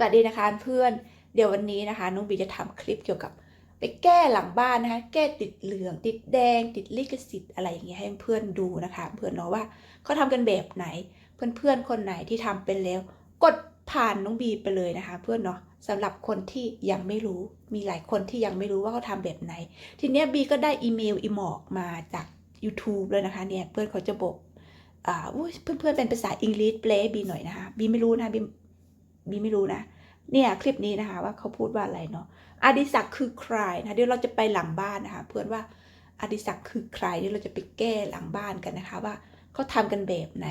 สวัสดีนะคะเพื่อนเดี๋ยววันนี้นะคะน้องบีจะทำคลิปเกี่ยวกับ ไปแก้หลังบ้านนะคะ แก้ติดเหลือง ติดแดง ติดลิขสิทธิ์อะไรอย่างเงี้ยให้เพื่อนดูนะคะ เพื่อนเนาะว่าเขาทำกันแบบไหน เพื่อนๆคนไหนที่ทำเป็นแล้ว กดผ่านน้องบีไปเลยนะคะ เพื่อนเนาะสำหรับคนที่ยังไม่รู้มีหลายคนที่ยังไม่รู้ว่าเขาทำแบบไหน ทีเนี้ยบีก็ได้อีเมลอีหมอกมาจาก YouTube เลยนะคะเนี่ยเพื่อนเขาจะบอกอ่าอุ๊ยเพื่อนๆเป็นภาษาอังกฤษเปลบีหน่อยนะคะบีไม่รู้นะบี บีไม่รู้นะ เนี่ยคลิปนี้นะคะว่าเขาพูดว่าอะไรเนาะอดิศักดิ์คือใครนะเดี๋ยวเราจะไปหลังบ้านนะคะเพื่อนว่าอดิศักดิ์คือใครเดี๋ยวเราจะไปแก้หลังบ้านกันนะคะว่าเขาทำกันแบบไหน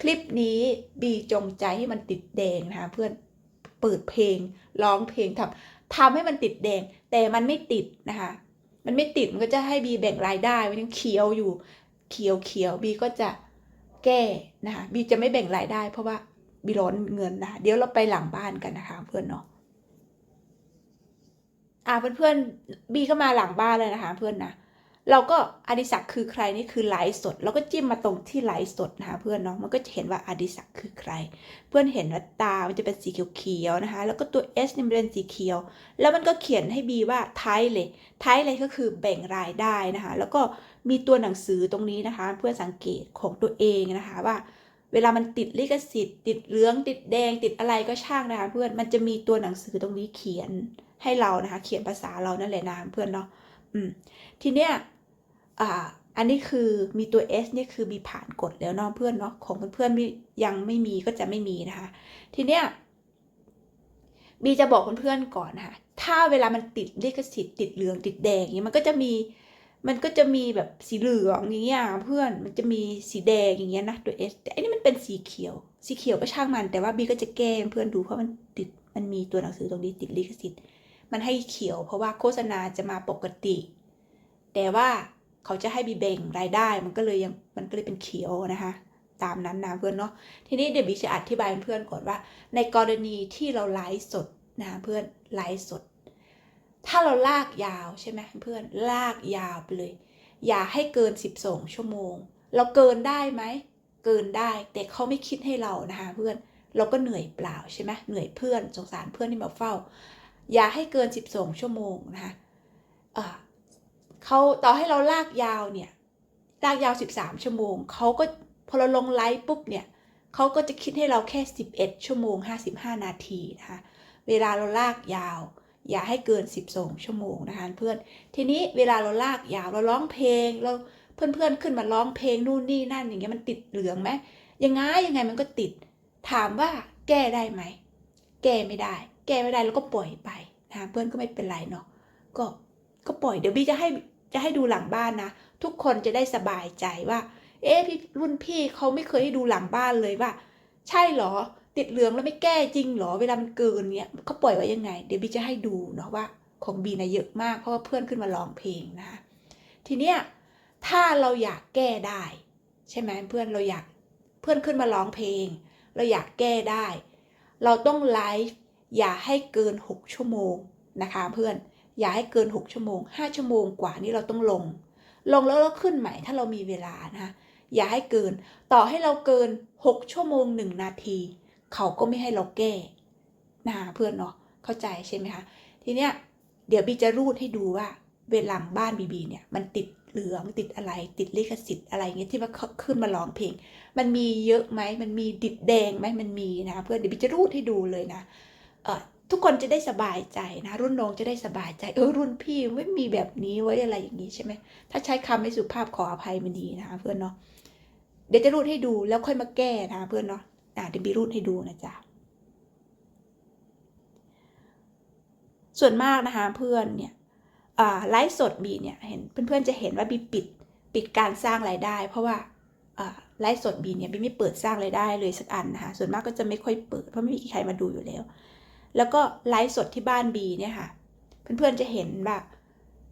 คลิปนี้บีจงใจให้มันติดแดงนะคะเพื่อนเปิดเพลงร้องเพลงทำทำให้มันติดแดง แต่มันไม่ติดนะคะ มันไม่ติดมันก็จะให้บีแบ่งรายได้มันยังเขียวอยู่เขียวเขียวบีก็จะแก้นะคะบีจะไม่แบ่งรายได้เพราะว่า บีร้อนเงินนะเดี๋ยวเราไปหลังบ้านกันนะคะ เพื่อนเนาะอ่าเพื่อนเพื่อนๆบีก็มาหลังบ้านเลยนะคะ เพื่อนนะเราก็อดิศักคือใครนี่คือไลฟ์สดเราก็จิ้มมาตรงที่ไลฟ์สดนะคะเพื่อนเนาะมันก็จะเห็นว่าอดิศักคือใคร เพื่อนเห็นว่าตา มันจะเป็นสีเขียวๆนะคะ แล้วก็ตัว S เนี่มันเป็นสีเขียว แล้วมันก็เขียนให้บีว่าไทยเลยไทยเลยก็คือแบ่งรายได้นะคะ แล้วก็มีตัวหนังสือตรงนี้นะคะ เพื่อสังเกตของตัวเองนะคะว่า เวลามันติดลิขสิทธิ์ ติดเหลือง ติดแดง ติดอะไรก็ช่างนะคะเพื่อน มันจะมีตัวหนังสือตรงนี้เขียนให้เรานะคะ เขียนภาษาเรานั่นแหละนะเพื่อนเนาะ อืม ทีเนี้ย อ่า อันนี้คือมีตัว S นี่ยคือมีผ่านกฎแล้วเนาะเพื่อนเนาะ ของเพื่อนๆไม่ยังไม่มีก็จะไม่มีนะคะ ทีเนี้ยบีจะบอกเพื่อนๆก่อนนะคะถ้าเวลามันติดลิขสิทธิ์ติดเหลืองติดแดงอย่างเงี้ยมันก็จะมี มันก็จะมีแบบสีเหลืองอย่างเงี้ยเพื่อนมันจะมีสีแดงอย่างเงี้ยนะตัว S แต่อันนี้มันเป็นสีเขียว สีเขียวก็ช่างมัน แต่ว่าบีก็จะแก้เพื่อนดูเพราะมันติดมันมีตัวหนังสือตรงนี้ติดลิขสิทธิ์มันให้เขียว เพราะว่าโฆษณาจะมาปกติ แต่ว่าเขาจะให้บีแบ่งรายได้ มันก็เลยยังมันก็เลยเป็นเขียวนะคะตามนั้นนะเพื่อนเนาะทีนี้เดี๋ยวบีจะอธิบายเพื่อนก่อนว่า ในกรณีที่เราไลฟ์สดนะเพื่อนไลฟ์สด ถ้าเราลากยาวใช่ไหมเพื่อนลากยาวไปเลย อย่าให้เกิน 12 ชั่วโมง เราเกินได้ไหม เกินได้แต่เขาไม่คิดให้เรานะคะเพื่อนเราก็เหนื่อยเปล่าใช่ไหมเหนื่อยเพื่อนสงสารเพื่อนที่มาเฝ้า อย่าให้เกิน 12 ชั่วโมงนะคะอ่าเขาต่อให้เราลากยาวเนี่ยลากยาว 13 ชั่วโมงเขาก็พอเราลงไลฟ์ปุ๊บเนี่ยเขาก็จะคิดให้เราแค่ 11 ชั่วโมง 55 นาทีนะคะเวลาเราลากยาว อย่าให้เกิน 12 ชั่วโมงนะคะเพื่อน ทีนี้เวลาเราลากยาวเราร้องเพลงเราเพื่อนๆขึ้นมาร้องเพลงนู่นนี่นั่นอย่างเงี้ยมันติดเหลืองไหมยังไงยังไงมันก็ติด ถามว่าแก้ได้ไหม แก้ไม่ได้ แก้ไม่ได้แล้วก็ปล่อยไปนะคะเพื่อนก็ไม่เป็นไรเนาะก็ก็ปล่อยเดี๋ยวบี้จะให้จะให้ดูหลังบ้านนะ ทุกคนจะได้สบายใจว่า เอ๊ะพี่รุ่นพี่เขาไม่เคยให้ดูหลังบ้านเลยว่า ใช่เหรอ ติดเหลืองแล้วไม่แก้จริงหรอเวลามันเกินเนี้ยเขาปล่อยไว้ยังไง เดี๋ยวบีจะให้ดูเนาะว่าของบีนะเยอะมากเพราะว่าเพื่อนขึ้นมาร้องเพลงนะคะทีเนี้ยถ้าเราอยากแก้ได้ ใช่ไหมเพื่อนเราอยากเพื่อนขึ้นมาร้องเพลง เราอยากแก้ได้ เราต้องไลฟ์อย่าให้เกิน 6 ชั่วโมงนะคะเพื่อนอย่าให้เกิน 6 ชั่วโมง 5 ชั่วโมงกว่านี้เราต้องลง ลงแล้วเราขึ้นใหม่ถ้าเรามีเวลานะคะอย่าให้เกิน ต่อให้เราเกิน 6 ชั่วโมง 1 นาที เขาก็ไม่ให้เราแก้นะคะเพื่อนเนาะเข้าใจใช่ไหมคะทีเนี้ยเดี๋ยวบีจะรูดให้ดูว่าเวลาบ้านบีบีเนี่ยมันติดเหลืองติดอะไรติดลิขสิทธิ์อะไรเงี้ยที่ว่าขึ้นมาร้องเพลง มันมีเยอะไหมมันมีติดแดงไหมมันมีนะคะเพื่อนเดี๋ยวบีจะรูดให้ดูเลยนะเออทุกคนจะได้สบายใจนะ รุ่นน้องจะได้สบายใจเออรุ่นพี่ไม่มีแบบนี้ไว้อะไรอย่างนี้ใช่ไหมถ้าใช้คำไม่สุภาพขออภัยมันดีนะคะเพื่อนเนาะเดี๋ยวจะรูดให้ดูแล้วค่อยมาแก้นะเพื่อนเนาะ อะเดี๋ยวบีรูดให้ดูนะจ๊ะส่วนมากนะคะเพื่อนเนี่ยไลฟ์สดบีเนี่ยเห็นเพื่อนๆจะเห็นว่าบีปิดปิดการสร้างรายได้ เพราะว่าไลฟ์สดบีเนี่ยบีไม่เปิดสร้างรายได้เลยสักอันนะคะส่วนมากก็จะไม่ค่อยเปิดเพราะไม่มีใครมาดูอยู่แล้ว แล้วก็ไลฟ์สดที่บ้านบีเนี่ยค่ะเพื่อนๆจะเห็นแบบ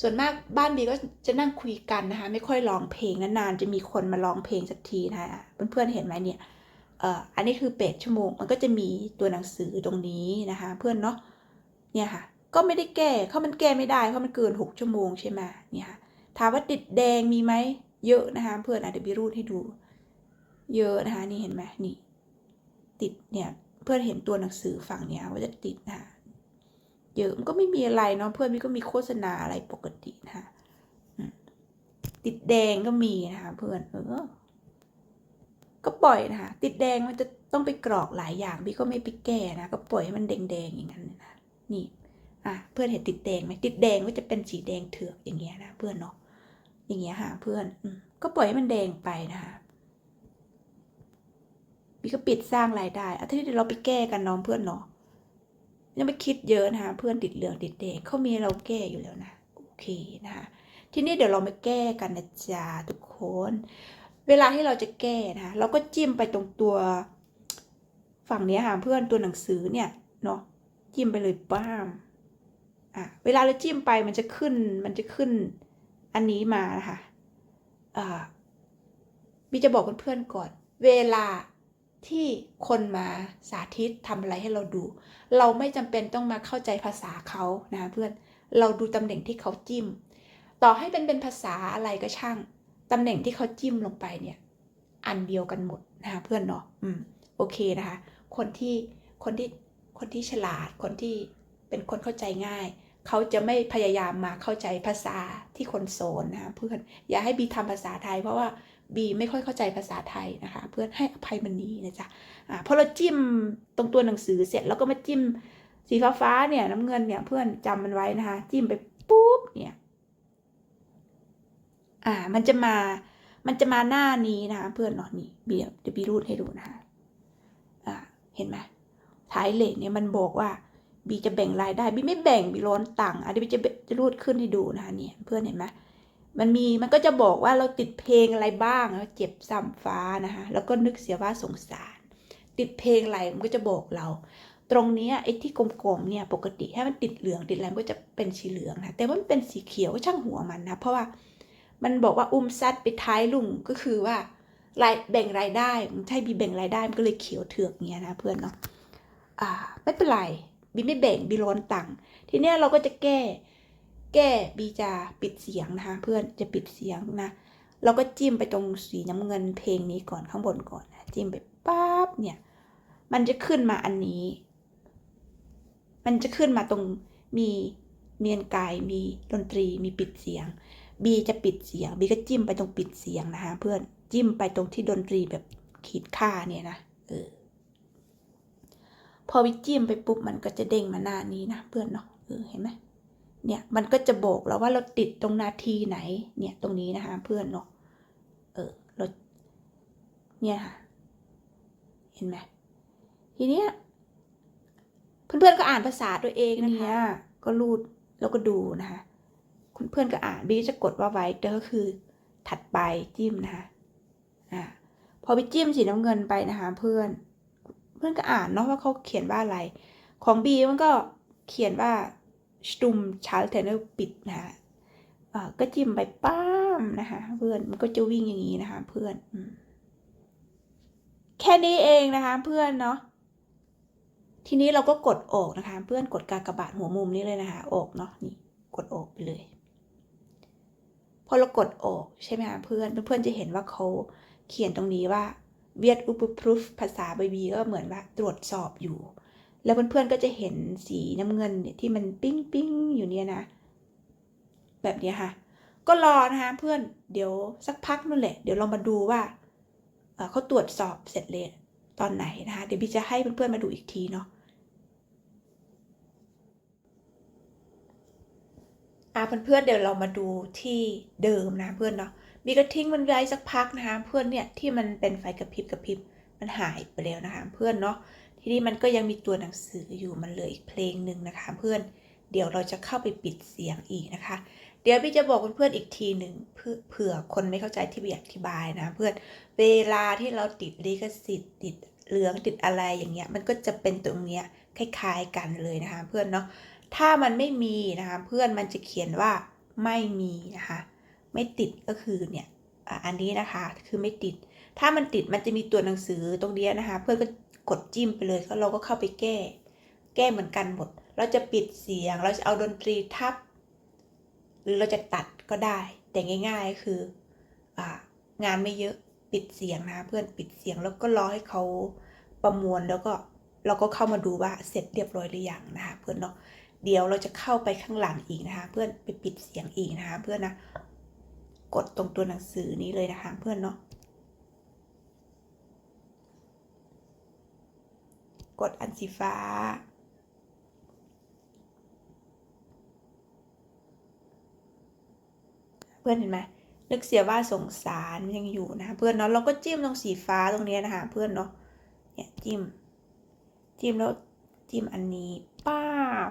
ส่วนมากบ้านบีก็จะนั่งคุยกันนะคะไม่ค่อยร้องเพลงนานๆจะมีคนมาร้องเพลงสักทีนะคะเพื่อนๆเห็นไหมเนี่ย อันนี้คือเป็ดชั่วโมง มันก็จะมีตัวหนังสือตรงนี้นะคะ เพื่อนเนาะ เนี่ยค่ะ ก็ไม่ได้แก้เขามันแก้ไม่ได้เพราะมันเกินหกชั่วโมงใช่ไหมเนี่ยค่ะ ถามว่าติดแดงมีไหม เยอะนะคะ เพื่อนอะเดี๋ยวบีรูดให้ดู เยอะนะคะ นี่เห็นไหมนี่ ติดเนี่ย เพื่อนเห็นตัวหนังสือฝั่งเนี้ยว่าจะติดนะคะเยอะ มันก็ไม่มีอะไรเนาะ เพื่อนพี่ก็มีโฆษณาอะไรปกตินะคะ ติดแดงก็มีนะคะ เพื่อน เออ ก็ปล่อยนะคะ ติดแดงมันจะต้องไปกรอกหลายอย่างพี่ก็ไม่ไปแก้นะ ก็ปล่อยให้มันแดงๆอย่างนั้นนะนี่อะเพื่อนเห็นติดแดงไหมติดแดงก็จะเป็นสีแดงเถือกอย่างเงี้ยนะเพื่อนเนาะอย่างเงี้ยค่ะเพื่อนอืก็ปล่อยให้มันแดงไปนะคะพี่ก็ปิดสร้างรายได้อาทีนี้เดี๋ยวเราไปแก้กันน้องเพื่อนเนาะยังไม่คิดเยอะนะคะเพื่อนติดเหลืองติดแดงเขามีเราแก้อยู่แล้วนะโอเคนะคะทีนี้เดี๋ยวเรามาแก้กันนะจ๊ะทุกคน เวลาที่เราจะแก้นะเราก็จิ้มไปตรงตัวฝั่งนี้ค่ะเพื่อนตัวหนังสือเนี่ยเนาะจิ้มไปเลยป้ามอะเวลาเราจิ้มไปมันจะขึ้นมันจะขึ้นอันนี้มานะคะอ่าบีจะบอกเพื่อนๆก่อน เวลาที่คนมาสาธิตทำอะไรให้เราดู เราไม่จำเป็นต้องมาเข้าใจภาษาเขานะเพื่อนเราดูตำแหน่งที่เขาจิ้ม ต่อให้เป็นเป็นภาษาอะไรก็ช่าง ตำแหน่งที่เขาจิ้มลงไปเนี่ย อันเดียวกันหมดนะคะเพื่อนเนาะอืมโอเคนะคะ คนที่คนที่คนที่ฉลาดคนที่เป็นคนเข้าใจง่าย เขาจะไม่พยายามมาเข้าใจภาษาที่คนโซนนะคะเพื่อนอย่าให้บีทำภาษาไทย เพราะว่าบีไม่ค่อยเข้าใจภาษาไทยนะคะ เพื่อนให้อภัยมันนี้นะจ๊ะอ่าพอเราจิ้มตรงตัวหนังสือเสร็จแล้วก็มาจิ้มสีฟ้าฟ้าๆเนี่ยน้ำเงินเนี่ยเพื่อนจำมันไว้นะคะ จิ้มไปปุ๊บเนี่ย อ่า มันจะมา มันจะมาหน้านี้นะคะเพื่อนเนาะนี่เบียเดี๋ยวบีรูดให้ดูนะคะอ่า เห็นไหมท้ายเลขเนี่ยมันบอกว่าบีจะแบ่งรายได้บีไม่แบ่งบีร้อนตังค์อะเดี๋ยวบีจะจะรูดขึ้นให้ดูนะคะเนี่ยเพื่อนเห็นไหมมันมีมันก็จะบอกว่าเราติดเพลงอะไรบ้างแล้วเจ็บซ้ำฟ้านะคะแล้วก็นึกเสียว่าสงสาร ติดเพลงอะไรมันก็จะบอกเรา ตรงนี้ไอ้ที่กลมๆเนี่ยปกติถ้มันติดเหลืองติดอะไรมันก็จะเป็นสีเหลืองนะแต่ว่ามันเป็นสีเขียวก็ช่างหัวมันนะเพราะว่า มันบอกว่าอุ้มซัดไปท้ายลุงก็คือว่ารายแบ่งรายได้มันใช่บีแบ่งรายได้มันก็เลยเขียวเถือกเงี้ยนะเพื่อนเนาะอ่าไม่เป็นไรบีไม่แบ่งบีร้อนตังค์ทีเนี้ยเราก็จะแก้ แก้บีจะปิดเสียงนะคะเพื่อนจะปิดเสียงนะเราก็จิ้มไปตรงสีน้ำเงินเพลงนี้ก่อนข้างบนก่อนนะจิ้มไปปั๊บเนี่ย มันจะขึ้นมาอันนี้ มันจะขึ้นมาตรงมีเมียนกายมีดนตรีมีปิดเสียง บีจะปิดเสียงบีก็จิ้มไปตรงปิดเสียงนะคะเพื่อนจิ้มไปตรงที่ดนตรีแบบขีดค่าเนี่ยนะเออพอวิจิ้มไปปุ๊บมันก็จะเด้งมาหน้านี้นะเพื่อนเนาะเออเห็นไหมเนี่ยมันก็จะบอกเราว่าเราติดตรงนาทีไหน เนี่ยตรงนี้นะคะเพื่อนเนาะเออเราเนี่ยค่ะเห็นไหมทีเนี้ยเพื่อนๆก็อ่านภาษาตัวเองนะคะก็รูดแล้วก็ดูนะคะ คุณเพื่อนก็อ่านบีจะกดว่าไว้เดอก็คือ ถัดไปจิ้มนะคะอ่าพอไปจิ้มสีน้ำเงินไปนะคะเพื่อน เพื่อนก็อ่านเนาะว่าเขาเขียนว่าอะไร ของบีมันก็เขียนว่า stum c h a l t e n e r ปิดนะคะอ่าก็จิ้มไปป้ามนะคะเพื่อนมันก็จะวิ่งอย่างนี้นะคะเพื่อนอแค่นี้เองนะคะเพื่อนเนาะทีนี้เราก็กดออกนะคะ เพื่อนกดกากระบาทหัวมุมนี้เลยนะคะ ออกเนาะนี่กดออกไปเลย อเรากดออกใช่ไหมคะเพื่อนเพื่อนจะเห็นว่าเขาเขียนตรงนี้ว่าเวียดอุปพรูฟภาษาบบีก็เหมือนว่าตรวจสอบอยู่ แล้วเพื่อนๆก็จะเห็นสีน้ำเงินเนี่ยที่มันปิ้งปิ้งอยู่เนี่ยนะ แบบนี้ค่ะ ก็รอนะคะเพื่อนเดี๋ยวสักพักนั่นแหละ เดี๋ยวเรามาดูว่าเอ่อเขาตรวจสอบเสร็จเลยตอนไหนนะคะเดี๋ยวพี่จะให้เพื่อนๆมาดูอีกทีเนาะ อะเพื่อนๆเดี๋ยวเรามาดูที่เดิมนะเพื่อนเนาะบีก็ทิ้งมันไว้สักพักนะคะเพื่อนเนี่ยที่มันเป็นไฟกระพริบกระพริบมันหายไปแล้วนะคะเพื่อนเนาะทีนี้มันก็ยังมีตัวหนังสืออยู่มันเหลืออีกเพลงหนึ่งนะคะเพื่อนเดี๋ยวเราจะเข้าไปปิดเสียงอีกนะคะ เดี๋ยวพี่จะบอกเพื่อนๆอีกทีหนึ่งเพื่อเผื่อคนไม่เข้าใจที่บีอธิบายนะเพื่อนเวลาที่เราติดลิขสิทธิ์ติดเหลืองติดอะไรอย่างเงี้ยมันก็จะเป็นตรงเนี้ยคล้าย ๆกันเลยนะคะเพื่อนเนาะ ถ้ามันไม่มีนะคะเพื่อนมันจะเขียนว่าไม่มีนะคะไม่ติดก็คือเนี่ยอันนี้นะคะคือไม่ติด ถ้ามันติดมันจะมีตัวหนังสือตรงนี้นะคะ เพื่อนก็กดจิ้มไปเลยแล้วเราก็เข้าไปแก้ แก้เหมือนกันหมด เราจะปิดเสียง เราจะเอาดนตรีทับ หรือเราจะตัดก็ได้ แต่ง่ายๆคืองานไม่เยอะปิดเสียงนะเพื่อนปิดเสียงแล้วก็รอให้เขาประมวลแล้วก็เราก็เข้ามาดูว่าเสร็จเรียบร้อยหรือยังนะคะเพื่อนเนาะ เดี๋ยวเราจะเข้าไปข้างหลังอีกนะคะ เพื่อนไปปิดเสียงอีกนะคะเพื่อนนะ กดตรงตัวหนังสือนี้เลยนะคะเพื่อนเนาะกดอันสีฟ้า เพื่อนเห็นไหมนึกเสียว่าสงสารยังอยู่นะคะเพื่อนเนาะเราก็จิ้มตรงสีฟ้าตรงนี้นะคะเพื่อนเนาะเนี่ยจิ้ม จิ้มแล้วจิ้มอันนี้ป้าบ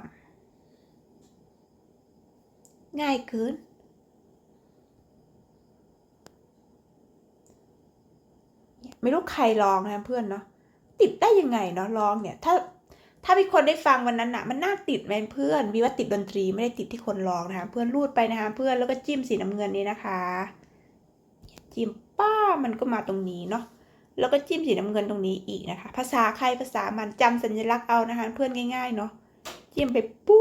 ง่ายเกินไม่รู้ใครลองนะเพื่อนเนาะติดได้ยังไงเนาะลองเนี่ย ถ้าถ้ามีคนได้ฟังวันนั้นอะมันน่าติดไหมเพื่อนมีว่าติดดนตรีไม่ได้ติดที่คนร้องนะคะเพื่อนรูดไปนะคะเพื่อนแล้วก็จิ้มสีน้ำเงินนี้นะคะ จิ้มป้ามันก็มาตรงนี้เนาะแล้วก็จิ้มสีน้ำเงินตรงนี้อีกนะคะ ภาษาใครภาษามันจำสัญลักษณ์เอานะคะ เพื่อนง่ายๆเนาะจิ้มไปปุ๊บ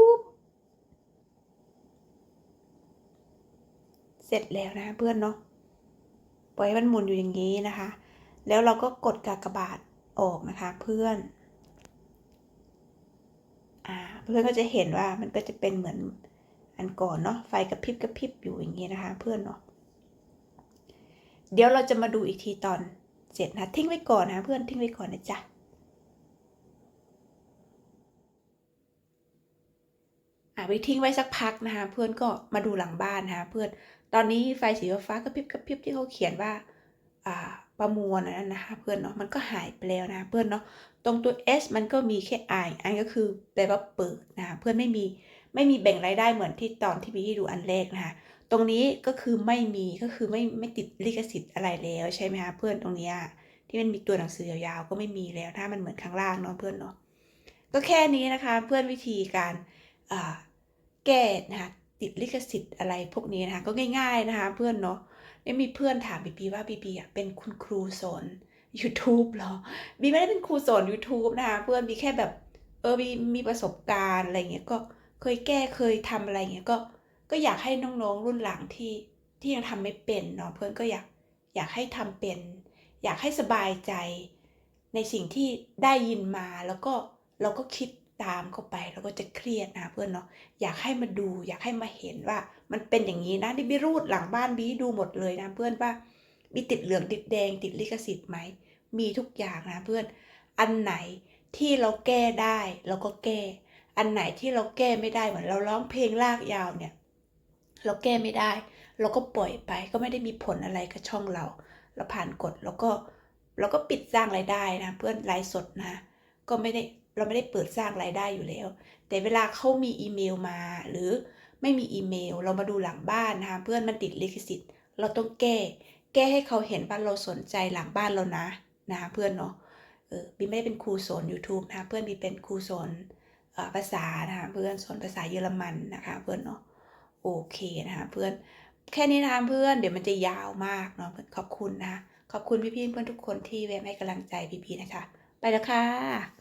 เสร็จแล้วนะเพื่อนเนาะปล่อยให้มันหมุนอยู่อย่างนี้นะคะ แล้วเราก็กดกากบาทออกนะคะ เพื่อนอ่าเพื่อนก็จะเห็นว่ามันก็จะเป็นเหมือนอันก่อนเนาะไฟกระพริบกระพริบอยู่อย่างนี้นะคะ เพื่อนเนาะเดี๋ยวเราจะมาดูอีกทีตอนเสร็จนะทิ้งไว้ก่อนนะเพื่อนทิ้งไว้ก่อนนะจ๊ะอ่าไปทิ้งไว้สักพักนะคะ เพื่อนก็มาดูหลังบ้านนะคะเพื่อน ตอนนี้ไฟสีฟ้ากระพริบกระพริบที่เขาเขียนว่าประมวลนั้นนะคะเพื่อนเนาะมันก็หายไปแล้วนะเพื่อนเนาะตรงตัว S มันก็มีแค่ I อันก็คือแปลว่าเปิดนะคะเพื่อนไม่มีไม่มีแบ่งรายได้เหมือนที่ตอนที่พี่ดูอันแรกนะคะตรงนี้ก็คือไม่มีก็คือไม่ไม่ติดลิขสิทธิ์อะไรแล้วใช่ไหมคะเพื่อนตรงนี้ที่มันมีตัวหนังสือยาวๆก็ไม่มีแล้วถ้ามันเหมือนข้างล่างเนาะเพื่อนเนาะก็แค่นี้นะคะเพื่อนวิธีการแก้นะคะ ติดลิขสิทธิ์อะไรพวกนี้นะคะก็ง่าย ๆนะคะ เพื่อนเนาะได้มีเพื่อนถามบีบีว่าบีบีอะเป็นคุณครูสอน YouTube เหรอบีไม่ได้เป็นครูสอน YouTube นะคะเพื่อนบีแค่แบบเออบีมีประสบการณ์อะไรเงี้ยก็เคยแก้เคยทำอะไรเงี้ยก็ก็อยากให้น้องๆรุ่นหลังที่ที่ยังทำไม่เป็นเนาะเพื่อนก็อยากอยากให้ทำเป็น อยากให้สบายใจในสิ่งที่ได้ยินมาแล้วก็เราก็คิด ตามเข้าไปเราก็จะเครียดนะเพื่อนเนาะอยากให้มาดู อยากให้มาเห็นว่า มันเป็นอย่างนี้นะที่บีรูดหลังบ้านบีดูหมดเลยนะเพื่อนว่าบีติดเหลืองติดแดงติดลิขสิทธิ์ไหมมีทุกอย่างนะเพื่อน อันไหนที่เราแก้ได้เราก็แก้ อันไหนที่เราแก้ไม่ได้เหมือนเราร้องเพลงลากยาวเนี่ย เราแก้ไม่ได้ เราก็ปล่อยไปก็ไม่ได้มีผลอะไรกับช่องเรา เราผ่านกฎแล้วก็เราก็ปิดสร้างรายได้นะ เพื่อนไลฟ์สดนะ ก็ไม่ได้ เราไม่ได้เปิดสร้างรายได้อยู่แล้ว แต่เวลาเขามีอีเมลมา หรือไม่มีอีเมล เรามาดูหลังบ้านนะคะเพื่อนมันติดลิขสิทธิ์ เราต้องแก้ แก้ให้เขาเห็นว่าเราสนใจหลังบ้านเรานะนะคะเพื่อนเนาะเออบีไม่ได้เป็นครูสอน YouTube นะคะเพื่อนบีเป็นครูสอนภาษานะคะเพื่อนสอนภาษาเยอรมันนะคะเพื่อนเนาะโอเคนะคะเพื่อนแค่นี้นะคะเพื่อนเดี๋ยวมันจะยาวมากเนาะขอบคุณนะคะขอบคุณพี่ๆเพื่อนทุกคนที่แวะให้กำลังใจพี่ๆนะคะ ไปแล้วค่ะ